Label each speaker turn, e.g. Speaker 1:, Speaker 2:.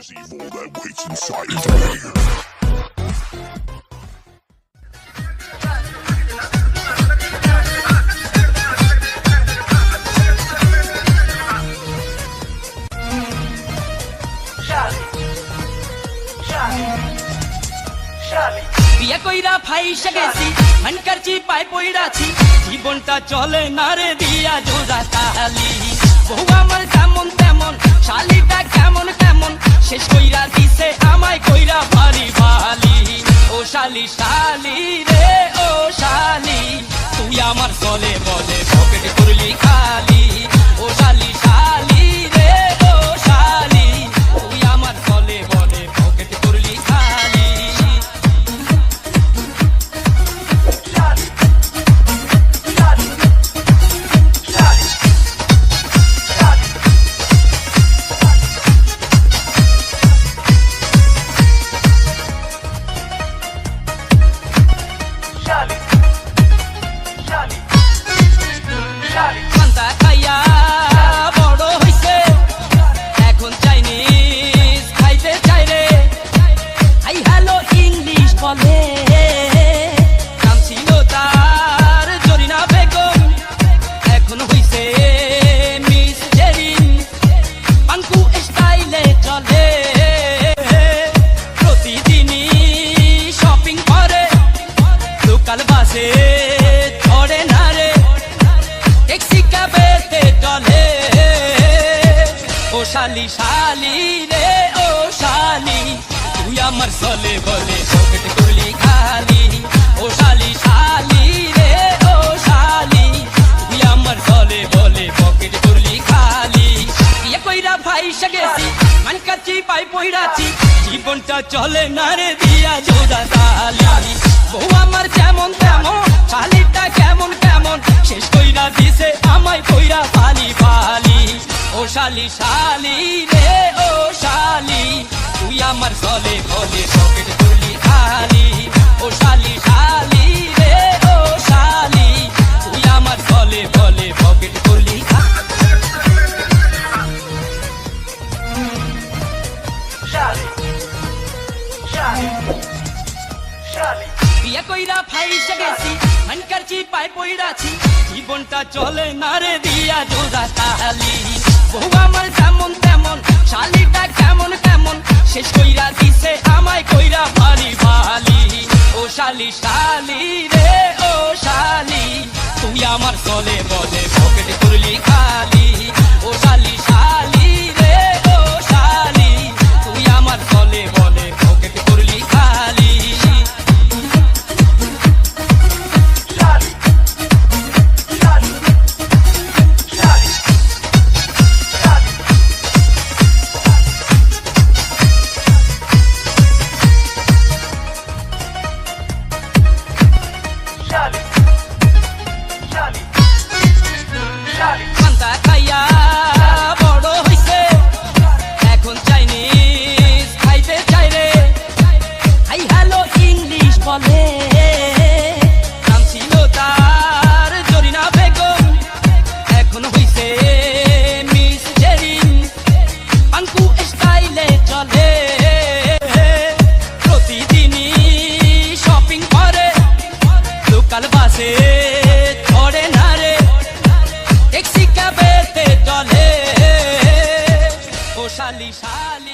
Speaker 1: There's evil that waits inside his brain.
Speaker 2: বিয়ে কইরা ফাইসা গেছি হানকারছি পাই পইরাছি জীবনটা চলে না রে দিয়া জোড়া তালি বহু আমার যেমন তেমন শালিটা কেমন কেমন? শেষ কইরা দিছে আমায় কইরা ভালি ভালি ও শালি শালি রে, ও শালি, তুই আমার চলে বলে চলে বলে শালি রে, ও শালি। আমার বলে ইয়ে কাচ্ছি, পাই জীবনটা চলে না রে, দিয়া জোড়া তালি। বউ আমার যেমন তেমন, শালিটা কেমন কেমন, শেষ কইরা দিছে, আমায় কইরা পালি পালি। ও শালি শালি রে তুই আমার চলে বলে পকেট করলি খালি। ও শালি শালি রে, ও শালি। তুই আমার চলে বলে পকেট খালি। বিয়ে কইরা ফাইসা গেছি হানকারছি পাই পইরাছি জীবনটা চলে না রে দিয়া জোড়া তালি বহু আমার যেমন তেমন, শালিটা কেমন কেমন শেষ কইরা দিছে আমায় কইরা ভালি ভালি। ও শালি শালি রে, ও শালি। তুই আমার চলে বলে পকেট করলি পান্তা খাইয়া শালি শালি